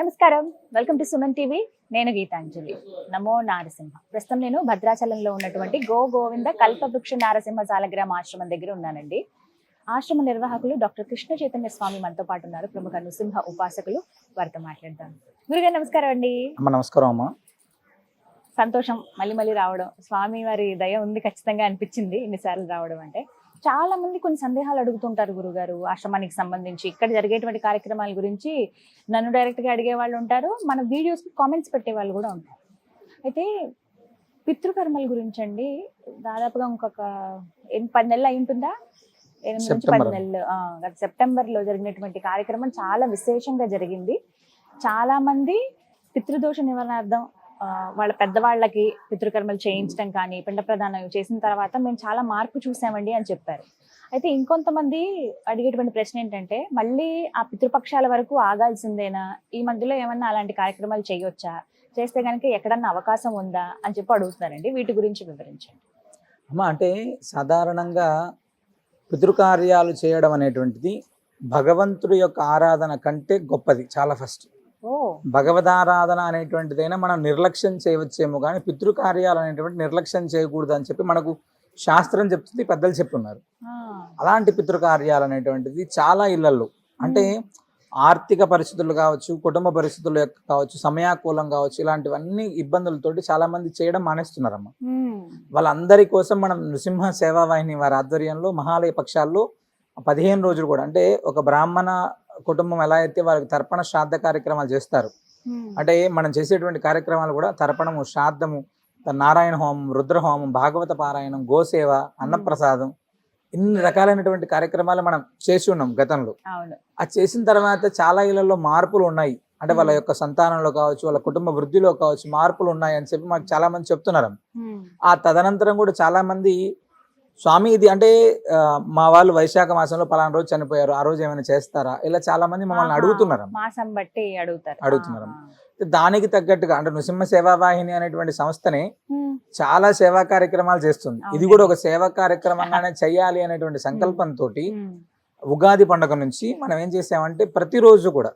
నమస్కారం. Welcome to Suman TV నేను గీతాంజలి. నమో నారసింహ. ప్రస్తుతం నేను భద్రాచలంలో ఉన్నటువంటి గో గోవింద కల్పవృక్ష నారసింహ సాలగ్రామ ఆశ్రమం దగ్గర ఉన్నానండి. ఆశ్రమ నిర్వాహకులు డాక్టర్ కృష్ణ చైతన్య స్వామి మనతో పాటు ఉన్నారు. ప్రముఖ నృసింహ ఉపాసకులు. వారితో మాట్లాడదాం. గురుగారు నమస్కారం అండి. నమస్కారం అమ్మ. సంతోషం మళ్ళీ మళ్ళీ రావడం. స్వామి వారి దయ ఉంది ఖచ్చితంగా అనిపించింది ఇన్నిసార్లు రావడం అంటే. చాలా మంది కొన్ని సందేహాలు అడుగుతుంటారు గురుగారు ఆశ్రమానికి సంబంధించి. ఇక్కడ జరిగేటువంటి కార్యక్రమాల గురించి నన్ను డైరెక్ట్గా అడిగే వాళ్ళు ఉంటారు. మన వీడియోస్ కామెంట్స్ పెట్టే వాళ్ళు కూడా ఉంటారు. అయితే పితృకర్మల గురించి అండి. దాదాపుగా ఇంకొక పది నెలలు అయి ఉంటుందా? ఎనిమిది నుంచి పది. నెలలు. గత సెప్టెంబర్లో జరిగినటువంటి కార్యక్రమం చాలా విశేషంగా జరిగింది. చాలా మంది పితృదోష నివారణార్థం వాళ్ళ పెద్దవాళ్ళకి పితృకర్మలు చేయించడం కానీ పిండ ప్రదానం చేసిన తర్వాత మేము చాలా మార్పు చూసామండి అని చెప్పారు. అయితే ఇంకొంతమంది అడిగేటువంటి ప్రశ్న ఏంటంటే మళ్ళీ ఆ పితృపక్షాల వరకు ఆగాల్సిందేనా? ఈ మధ్యలో ఏమన్నా అలాంటి కార్యక్రమాలు చేయొచ్చా? చేస్తే కనుక ఎక్కడన్నా అవకాశం ఉందా? అని చెప్పి అడుగుతున్నారండి. వీటి గురించి వివరించండి. అమ్మ అంటే సాధారణంగా పితృకార్యాలు చేయడం అనేటువంటిది భగవంతుడి యొక్క ఆరాధన కంటే గొప్పది చాలా ఫస్ట్. భగవదారాధన అనేటువంటిదైనా మనం నిర్లక్ష్యం చేయవచ్చేమో కానీ పితృకార్యాలు అనేటువంటి నిర్లక్ష్యం చేయకూడదు అని చెప్పి మనకు శాస్త్రం చెప్తుంది పెద్దలు చెప్తున్నారు. అలాంటి పితృకార్యాలు అనేటువంటిది చాలా ఇళ్ళలో అంటే ఆర్థిక పరిస్థితులు కావచ్చు కుటుంబ పరిస్థితులు యొక్క కావచ్చు సమయాకూలం కావచ్చు ఇలాంటివన్నీ ఇబ్బందులతోటి చాలా మంది చేయడం మానేస్తున్నారమ్మ. వాళ్ళందరి కోసం మనం నృసింహ సేవావాహిని వారి ఆధ్వర్యంలో మహాలయ పక్షాల్లో పదిహేను రోజులు కూడా అంటే ఒక బ్రాహ్మణ కుటుంబం ఎలా అయితే వారికి తర్పణ శ్రాద్ధ కార్యక్రమాలు చేస్తారు. అంటే మనం చేసేటువంటి కార్యక్రమాలు కూడా తర్పణము శ్రాద్ధము నారాయణ హోమం రుద్ర హోమం భాగవత పారాయణం గోసేవ అన్నప్రసాదం ఇన్ని రకాలైనటువంటి కార్యక్రమాలు మనం చేసి ఉన్నాం గతంలో. అది చేసిన తర్వాత చాలా ఇళ్ళలో మార్పులు ఉన్నాయి. అంటే వాళ్ళ యొక్క సంతానంలో కావచ్చు వాళ్ళ కుటుంబ వృద్ధిలో కావచ్చు మార్పులు ఉన్నాయి అని చెప్పి మాకు చాలా మంది చెప్తున్నారు. ఆ తదనంతరం కూడా చాలా మంది స్వామి ఇది అంటే మా వాళ్ళు వైశాఖ మాసంలో పలానా రోజు చనిపోయారు ఆ రోజు ఏమైనా చేస్తారా? ఇలా చాలా మంది మమ్మల్ని అడుగుతున్నారు మాసం బట్టి అడుగుతారు. అడుగుతున్నారు. దానికి తగ్గట్టుగా అంటే నృసింహ సేవావాహిని అనేటువంటి సంస్థనే చాలా సేవా కార్యక్రమాలు చేస్తుంది. ఇది. కూడా ఒక సేవా కార్యక్రమంగానే చెయ్యాలి అనేటువంటి సంకల్పంతో ఉగాది పండుగ నుంచి మనం ఏం చేసామంటే ప్రతిరోజు కూడా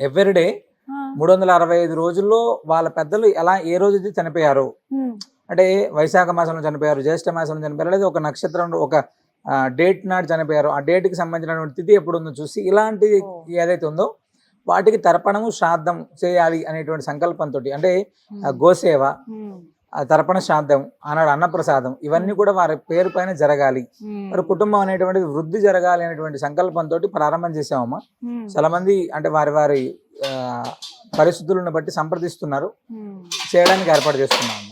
ఎవ్రీడే మూడు వందల అరవై ఐదు రోజుల్లో వాళ్ళ పెద్దలు ఎలా ఏ రోజు చనిపోయారు అంటే వైశాఖ మాసంలో చనిపోయారు జ్యేష్ఠ మాసంలో చనిపోయారు లేదా ఒక నక్షత్రంలో ఒక డేట్ నాడు చనిపోయారు ఆ date కి సంబంధించినటువంటి తిథి ఎప్పుడు ఉందో చూసి ఇలాంటి. ఏదైతే ఉందో వాటికి తర్పణము శ్రాద్ధం చేయాలి అనేటువంటి సంకల్పంతో అంటే గోసేవ తర్పణ శ్రాద్ధం ఆనాడు అన్నప్రసాదం ఇవన్నీ కూడా వారి పేరు పైన జరగాలి. ఉమ్, వారి కుటుంబం అనేటువంటిది వృద్ధి జరగాలి అనేటువంటి సంకల్పంతో ప్రారంభం చేసామమ్మా చాలా మంది అంటే వారి వారి పరిస్థితులను బట్టి సంప్రదిస్తున్నారు. చేయడానికి ఏర్పాటు చేస్తున్నాము.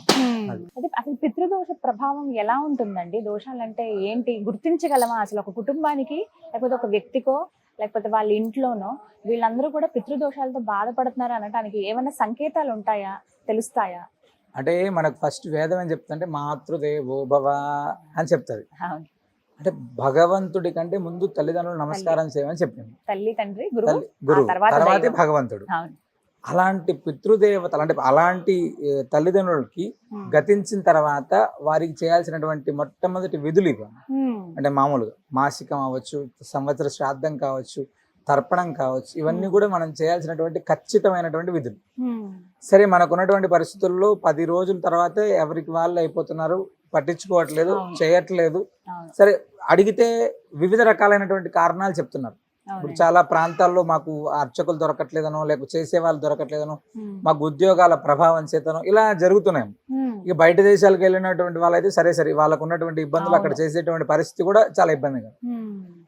అది. అసలు పితృదోష ప్రభావం ఎలా ఉంటుందండి? దోషాలు అంటే ఏంటి? గుర్తించగలమా? అసలు ఒక కుటుంబానికి లేకపోతే ఒక వ్యక్తికో లేకపోతే వాళ్ళ ఇంట్లోనో వీళ్ళందరూ కూడా పితృదోషాలతో బాధపడుతున్నారు అనటానికి ఏమైనా సంకేతాలు ఉంటాయా? తెలుస్తాయా? అంటే మనకు ఫస్ట్ వేదం ఏం చెప్తుందంటే మాతృదేవో భవ అని చెప్తుంది. అంటే భగవంతుడి కంటే ముందు తల్లిదండ్రులు నమస్కారం చేయమని చెప్పింది. తల్లి తండ్రి గురువు. తర్వాత. భగవంతుడు. అలాంటి పితృదేవతలు అంటే అలాంటి తల్లిదండ్రులకి. గతించిన తర్వాత వారికి చేయాల్సినటువంటి మొట్టమొదటి విధులు ఇవి. అంటే మామూలుగా మాసికం అవ్వచ్చు సంవత్సర శ్రాద్ధం కావచ్చు తర్పణం కావచ్చు ఇవన్నీ కూడా మనం చేయాల్సినటువంటి ఖచ్చితమైనటువంటి విధులు. సరే మనకున్నటువంటి పరిస్థితుల్లో పది రోజుల తర్వాత ఎవరికి వాళ్ళు అయిపోతున్నారు పట్టించుకోవట్లేదు. చేయట్లేదు సరే అడిగితే వివిధ రకాలైనటువంటి కారణాలు చెప్తున్నారు ఇప్పుడు. చాలా ప్రాంతాల్లో మాకు అర్చకులు దొరకట్లేదనో లేకపోతే చేసే వాళ్ళు దొరకట్లేదనో. మాకు ఉద్యోగాల ప్రభావం చేతనో ఇలా జరుగుతున్నాయి. ఇక బయట దేశాలకు వెళ్ళినటువంటి వాళ్ళైతే సరే సరే వాళ్ళకు ఉన్నటువంటి ఇబ్బందులు అక్కడ. చేసేటువంటి పరిస్థితి కూడా చాలా ఇబ్బందిగా.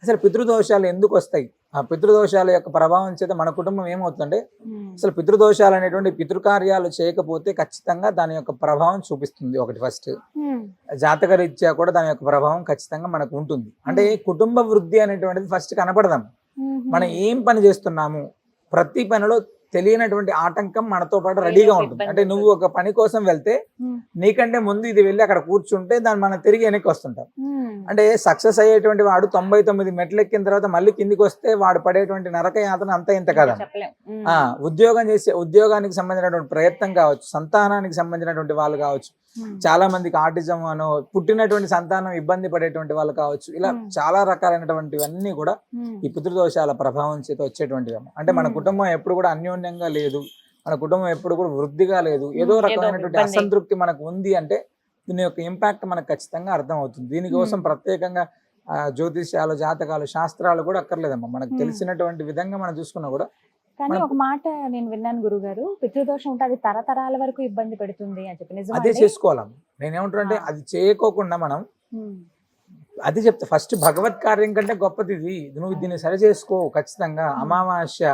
అసలు పితృదోషాలు ఎందుకు వస్తాయి ఆ పితృదోషాల యొక్క ప్రభావం చేత మన కుటుంబం ఏమవుతుందంటే. అసలు పితృదోషాలు అనేటువంటి పితృకార్యాలు చేయకపోతే ఖచ్చితంగా దాని యొక్క ప్రభావం చూపిస్తుంది ఒకటి ఫస్ట్. జాతక రీత్యా కూడా దాని యొక్క ప్రభావం ఖచ్చితంగా మనకు ఉంటుంది అంటే కుటుంబ వృద్ధి అనేటువంటిది ఫస్ట్ కనపడదాం. మనం ఏం పని చేస్తున్నాము? ప్రతి పనిలో తెలియనటువంటి ఆటంకం మనతో పాటు రెడీగా ఉంటుంది. అంటే నువ్వు ఒక పని కోసం వెళ్తే. నీకంటే ముందు ఇది వెళ్ళి అక్కడ కూర్చుంటే దాన్ని మనం తిరిగి వెనక్కి వస్తుంటాం. అంటే సక్సెస్ అయ్యేటువంటి వాడు తొంభై తొమ్మిది మెట్లు ఎక్కిన తర్వాత మళ్ళీ కిందికి వస్తే వాడు పడేటువంటి నరక యాతన అంత ఇంత కదా? ఉద్యోగం చేసే ఉద్యోగానికి సంబంధించినటువంటి ప్రయత్నం కావచ్చు సంతానానికి సంబంధించినటువంటి వాళ్ళు కావచ్చు. చాలా మందికి ఆటిజం అనో పుట్టినటువంటి సంతానం ఇబ్బంది పడేటువంటి వాళ్ళు కావచ్చు ఇలా Hmm. చాలా రకాలైనటువంటివన్నీ కూడా ఉమ్. ఈ పితృదోషాల ప్రభావం చేత వచ్చేటువంటివి అంటే మన Hmm. కుటుంబం ఎప్పుడు కూడా అన్యోన్య అన్యోన్యంగా లేదు మన కుటుంబం ఎప్పుడు కూడా వృద్ధిగా లేదు ఏదో రకమైనటువంటి. అసంతృప్తి మనకు ఉంది అంటే దీని యొక్క ఇంపాక్ట్ మనకు ఖచ్చితంగా అర్థం అవుతుంది దీనికోసం Hmm. ప్రత్యేకంగా ఆ, జ్యోతిష్యాలు జాతకాలు శాస్త్రాలు కూడా అక్కర్లేదమ్మా మనకు Hmm. తెలిసినటువంటి విధంగా మనం చూసుకున్నా కూడా కానీ ఒక మాట నేను విన్నాను గురుగారు పితృదోషం ఉంటే అది తరతరాల వరకు ఇబ్బంది పెడుతుంది అని చెప్పి. అదే అండి? చేసుకోవాలమ్మా నేనేమంటున్నా అంటే. అది చేయకోకుండా మనం అది చెప్తా. ఫస్ట్ భగవత్ కార్యం కంటే గొప్పది ఇది. నువ్వు దీన్ని సరి చేసుకో ఖచ్చితంగా. అమావాస్య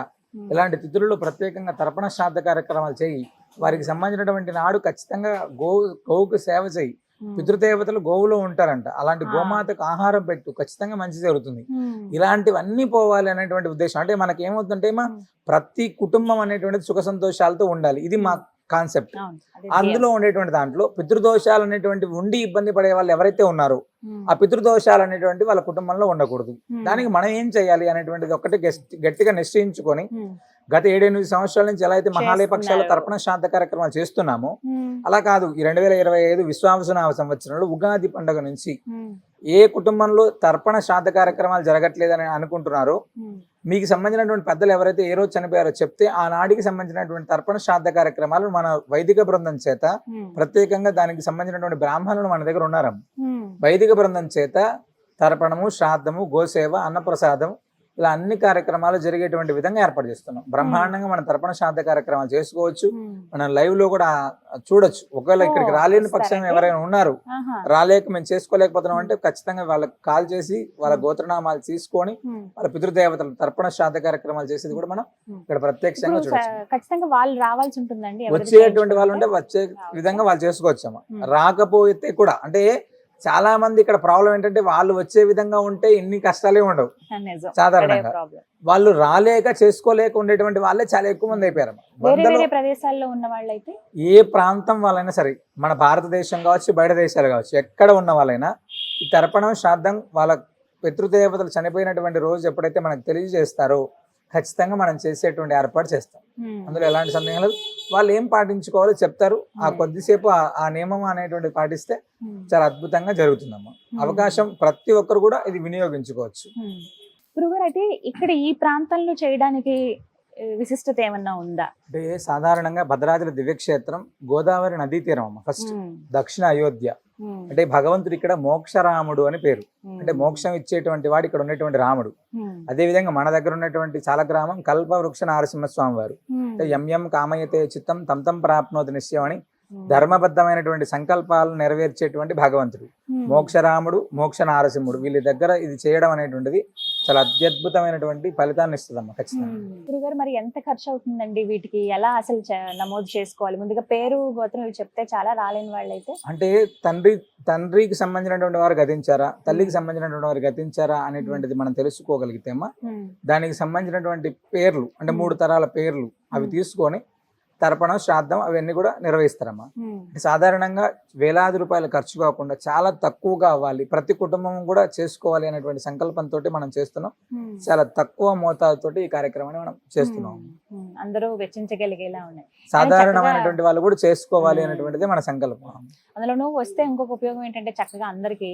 ఇలాంటి తిథులలో ప్రత్యేకంగా తర్పణ శ్రాద్ధ కార్యక్రమాలు చేయి. వారికి సంబంధించినటువంటి నాడు ఖచ్చితంగా గో గోవుకు సేవ చేయి. పితృదేవతలు గోవులో ఉంటారంట. అలాంటి. గోమాతకు ఆహారం పెట్టు ఖచ్చితంగా మంచి జరుగుతుంది. ఇలాంటివన్నీ పోవాలి అనేటువంటి ఉద్దేశం. అంటే మనకి ఏమవుతుందంటే మా ప్రతి కుటుంబం అనేటువంటిది సుఖ సంతోషాలతో ఉండాలి. ఇది మా కాన్సెప్ట్. అందులో ఉండేటువంటి దాంట్లో పితృదోషాలు అనేటువంటి ఉండి ఇబ్బంది పడే వాళ్ళు ఎవరైతే ఉన్నారో ఆ పితృదోషాలు అనేటువంటి వాళ్ళ కుటుంబంలో ఉండకూడదు. దానికి మనం ఏం చేయాలి అనేటువంటిది ఒకటి గట్టిగా నిశ్చయించుకొని గత ఏడెనిమిది సంవత్సరాల నుంచి ఎలా అయితే మహాలయ పక్షాల చేస్తున్నారు. తర్పణ శాంత కార్యక్రమాలు చేస్తున్నామో అలా కాదు. ఈ రెండు వేల ఇరవై ఐదు విశ్వావసనామ సంవత్సరంలో ఉగాది పండుగ నుంచి ఏ కుటుంబంలో తర్పణ శ్రాద్ధ కార్యక్రమాలు జరగట్లేదని అనుకుంటున్నారో మీకు సంబంధించినటువంటి పెద్దలు ఎవరైతే ఏ రోజు చనిపోయారో చెప్తే ఆ నాడికి సంబంధించినటువంటి తర్పణ శ్రాద్ధ కార్యక్రమాలు మన వైదిక బృందం చేత ప్రత్యేకంగా దానికి సంబంధించినటువంటి బ్రాహ్మణులు మన దగ్గర ఉన్నారు. వైదిక బృందం చేత తర్పణము శ్రాద్ధము గోసేవ అన్నప్రసాదం ఇలా అన్ని కార్యక్రమాలు జరిగేటువంటి విధంగా ఏర్పాటు చేస్తున్నాం బ్రహ్మాండంగా మన తర్పణ శ్రాద్ధ కార్యక్రమాలు చేసుకోవచ్చు ఉమ్, మనం లైవ్లో కూడా చూడొచ్చు ఒకవేళ ఇక్కడికి రాలేని పక్షం? ఎవరైనా ఉన్నారు రాలేక మేము చేసుకోలేకపోతున్నాం అంటే ఖచ్చితంగా వాళ్ళకి కాల్ చేసి వాళ్ళ Hmm. గోత్రనామాలు తీసుకొని. వాళ్ళ పితృదేవతల తర్పణ శ్రాద్ధ కార్యక్రమాలు చేసేది కూడా మనం Hmm. ఇక్కడ ప్రత్యక్షంగా చూడొచ్చు ఖచ్చితంగా వాళ్ళు రావాల్సి ఉంటుందండి వచ్చేటువంటి వాళ్ళు ఉంటే వచ్చే. విధంగా వాళ్ళు చేసుకోవచ్చమ్మా Hmm. రాకపోతే కూడా అంటే చాలా మంది ఇక్కడ ప్రాబ్లం ఏంటంటే వాళ్ళు వచ్చే విధంగా ఉంటే ఇన్ని కష్టాలే ఉండవు. సాధారణంగా. వాళ్ళు రాలేక చేసుకోలేక ఉండేటువంటి వాళ్ళే చాలా ఎక్కువ మంది అయిపోయారు ప్రదేశాల్లో ఉన్న వాళ్ళైతే? ఏ ప్రాంతం వాళ్ళైనా సరే మన భారతదేశం కావచ్చు బయట దేశాలు కావచ్చు ఎక్కడ ఉన్న వాళ్ళైనా ఈ తర్పణం శ్రాద్ధం వాళ్ళ పితృదేవతలు చనిపోయినటువంటి రోజు ఎప్పుడైతే మనకు తెలియజేస్తారో ఖచ్చితంగా మనం చేసేటువంటి ఏర్పాటు చేస్తాం. అందులో ఎలాంటి సందేహం లేదు. వాళ్ళు ఏం పాటించుకోవాలో చెప్తారు. ఆ. కొద్దిసేపు ఆ- నియమం అనేటువంటి పాటిస్తే చాలా అద్భుతంగా జరుగుతుందమ్మా. అవకాశం ప్రతి ఒక్కరు కూడా ఇది వినియోగించుకోవచ్చు. గురుగారు అయితే ఇక్కడ ఈ ప్రాంతంలో చేయడానికి విశిష్టత ఏమన్నా ఉందా? అంటే సాధారణంగా భద్రాచల దివ్యక్షేత్రం గోదావరి నదీ తీరం అమ్మ ఫస్ట్. దక్షిణ అయోధ్య. అంటే భగవంతుడు ఇక్కడ మోక్షరాముడు అని పేరు. అంటే మోక్షం ఇచ్చేటువంటి వాడు ఇక్కడ ఉన్నటువంటి రాముడు. అదే విధంగా మన దగ్గర ఉన్నటువంటి చాలా గ్రామం కల్పవృక్ష నారసింహస్వామి వారు అంటే యం కామయతే చిత్తం తం తం ప్రాప్నోతి నిశ్చయం అని ధర్మబద్ధమైనటువంటి సంకల్పాలను నెరవేర్చేటువంటి భగవంతుడు. మోక్షరాముడు మోక్ష నారసింహుడు వీళ్ళ దగ్గర ఇది చేయడం అనేటువంటిది చాలా అత్యద్భుతమైనటువంటి ఫలితాన్ని ఇస్తుందమ్మా ఖచ్చితంగా. ఉమ్. గురుగారు మరి ఎంత ఖర్చు అవుతుందండి వీటికి? ఎలా అసలు నమోదు చేసుకోవాలి? ముందుగా పేరు గోత్రం చెప్తే చాలా రాలేని వాళ్ళైతే? అంటే తండ్రి తండ్రికి సంబంధించినటువంటి వారు గతించారా? తల్లికి సంబంధించినటువంటి వారు గతించారా అనేటువంటిది మనం తెలుసుకోగలిగితే అమ్మా ఉమ్, దానికి సంబంధించినటువంటి పేర్లు అంటే. మూడు తరాల పేర్లు అవి. తీసుకొని తర్పణం శ్రాద్ధం అవన్నీ కూడా నిర్వహిస్తారమ్మా. సాధారణంగా వేలాది రూపాయలు ఖర్చు కాకుండా చాలా తక్కువగా అవ్వాలి. ప్రతి కుటుంబం కూడా చేసుకోవాలి అనేటువంటి సంకల్పంతో మనం చేస్తున్నాం. చాలా తక్కువ మోతాదుతోటి ఈ కార్యక్రమాన్ని మనం చేస్తున్నాం. అందరూ వెచ్చించగలిగేలా ఉన్నాయి. సాధారణమైనటువంటి వాళ్ళు కూడా చేసుకోవాలి. అనేటువంటిది మన సంకల్పం. అందులోనూ వస్తే ఇంకొక ఉపయోగం ఏంటంటే చక్కగా అందరికి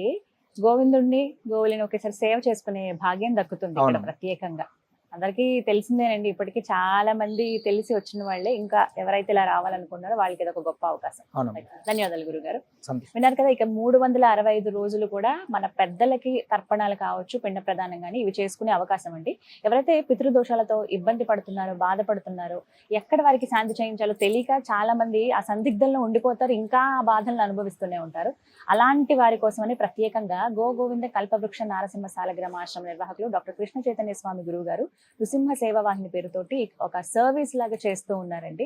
గోవిందుడిని గోవులని ఒకేసారి సేవ చేసుకునే భాగ్యం దక్కుతుంది. ప్రత్యేకంగా. అందరికీ తెలిసిందేనండి. ఇప్పటికీ చాలా మంది తెలిసి వచ్చిన వాళ్ళే. ఇంకా ఎవరైతే ఇలా రావాలనుకున్నారో వాళ్ళకి ఇది ఒక గొప్ప అవకాశం. ధన్యవాదాలు గురుగారు. విన్నారు కదా ఇక మూడు వందల అరవై ఐదు రోజులు కూడా మన పెద్దలకి తర్పణాలు కావచ్చు పిండ ప్రదానం కానీ ఇవి చేసుకునే అవకాశం అండి. ఎవరైతే పితృదోషాలతో ఇబ్బంది పడుతున్నారో బాధపడుతున్నారో ఎక్కడ వారికి శాంతి చేయించాలో తెలియక చాలా మంది ఆ సందిగ్ధంలో ఉండిపోతారు ఇంకా ఆ బాధలను అనుభవిస్తూనే ఉంటారు. అలాంటి వారి కోసమని ప్రత్యేకంగా గో గోవింద కల్పవృక్ష నారసింహ సాలగ్రామ ఆశ్రమ నిర్వాహకులు డాక్టర్ కృష్ణ చైతన్య స్వామి గురువు గారు నృసింహ సేవ వాహిని పేరుతోటి ఒక సర్వీస్ లాగా చేస్తూ ఉన్నారండి.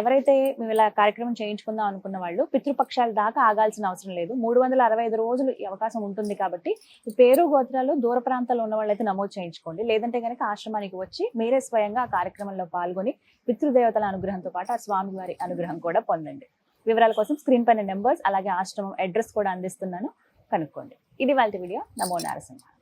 ఎవరైతే మేము ఇలా కార్యక్రమం చేయించుకుందాం అనుకున్న వాళ్ళు పితృపక్షాల దాకా ఆగాల్సిన అవసరం లేదు. మూడు వందల అరవై ఐదు రోజులు ఈ అవకాశం ఉంటుంది కాబట్టి పేరు గోత్రాలు దూర ప్రాంతాల్లో ఉన్న వాళ్ళైతే నమోదు చేయించుకోండి. లేదంటే కనుక ఆశ్రమానికి వచ్చి మీరే స్వయంగా ఆ కార్యక్రమంలో పాల్గొని పితృదేవతల అనుగ్రహంతో పాటు ఆ స్వామి వారి అనుగ్రహం కూడా పొందండి. వివరాల కోసం స్క్రీన్ పైన నెంబర్స్ అలాగే ఆశ్రమం అడ్రస్ కూడా అందిస్తున్నాను. కనుక్కోండి. ఇది వాళ్ళ వీడియో. నమో నారసింహ.